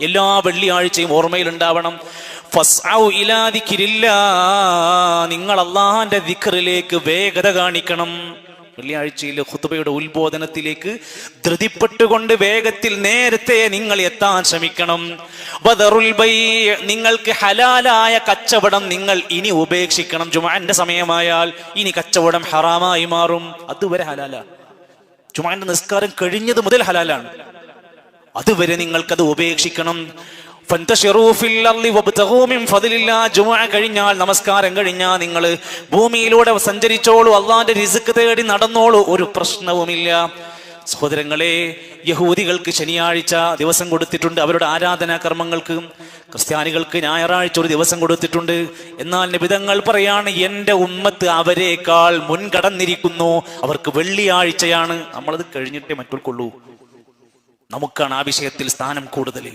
എല്ലാ വെള്ളിയാഴ്ചയും ദിക്രില്ലാ. നിങ്ങൾ അള്ളാഹാന്റെ ദിക്റിലേക്ക് വേഗത കാണിക്കണം. വെള്ളിയാഴ്ചയിലെ ഹുത്തുബയുടെ ഉത്ബോധനത്തിലേക്ക് ധൃതിപ്പെട്ടുകൊണ്ട് വേഗത്തിൽ നേരത്തെ നിങ്ങൾ എത്താൻ ശ്രമിക്കണം. നിങ്ങൾക്ക് ഹലാലായ കച്ചവടം നിങ്ങൾ ഇനി ഉപേക്ഷിക്കണം. ജുമാന്റെ സമയമായാൽ ഇനി കച്ചവടം ഹറാമായി മാറും. അതുവരെ ഹലാല. ജുമാന്റെ നിസ്കാരം കഴിഞ്ഞത് മുതൽ ഹലാലാണ്. അതുവരെ നിങ്ങൾക്കത് ഉപേക്ഷിക്കണം. ജുമുഅ കഴിഞ്ഞാൽ നമസ്കാരം കഴിഞ്ഞാൽ നിങ്ങൾ ഭൂമിയിലൂടെ സഞ്ചരിച്ചോളൂ അള്ളാന്റെ റിസ്ക് തേടി നടന്നോളൂ ഒരു പ്രശ്നവുമില്ല. സഹോദരങ്ങളെ യഹൂദികൾക്ക് ശനിയാഴ്ച ദിവസം കൊടുത്തിട്ടുണ്ട് അവരുടെ ആരാധനാ കർമ്മങ്ങൾക്ക്. ക്രിസ്ത്യാനികൾക്ക് ഞായറാഴ്ച ഒരു ദിവസം കൊടുത്തിട്ടുണ്ട്. എന്നാൽ നിബിതങ്ങൾ പറയാണ് എന്റെ ഉമ്മത്ത് അവരെക്കാൾ മുൻകടന്നിരിക്കുന്നു അവർക്ക് വെള്ളിയാഴ്ചയാണ്. നമ്മളത് കഴിഞ്ഞിട്ടേ മറ്റുള്ളൂ നമുക്കാണ് ആ വിഷയത്തിൽ സ്ഥാനം കൂടുതൽ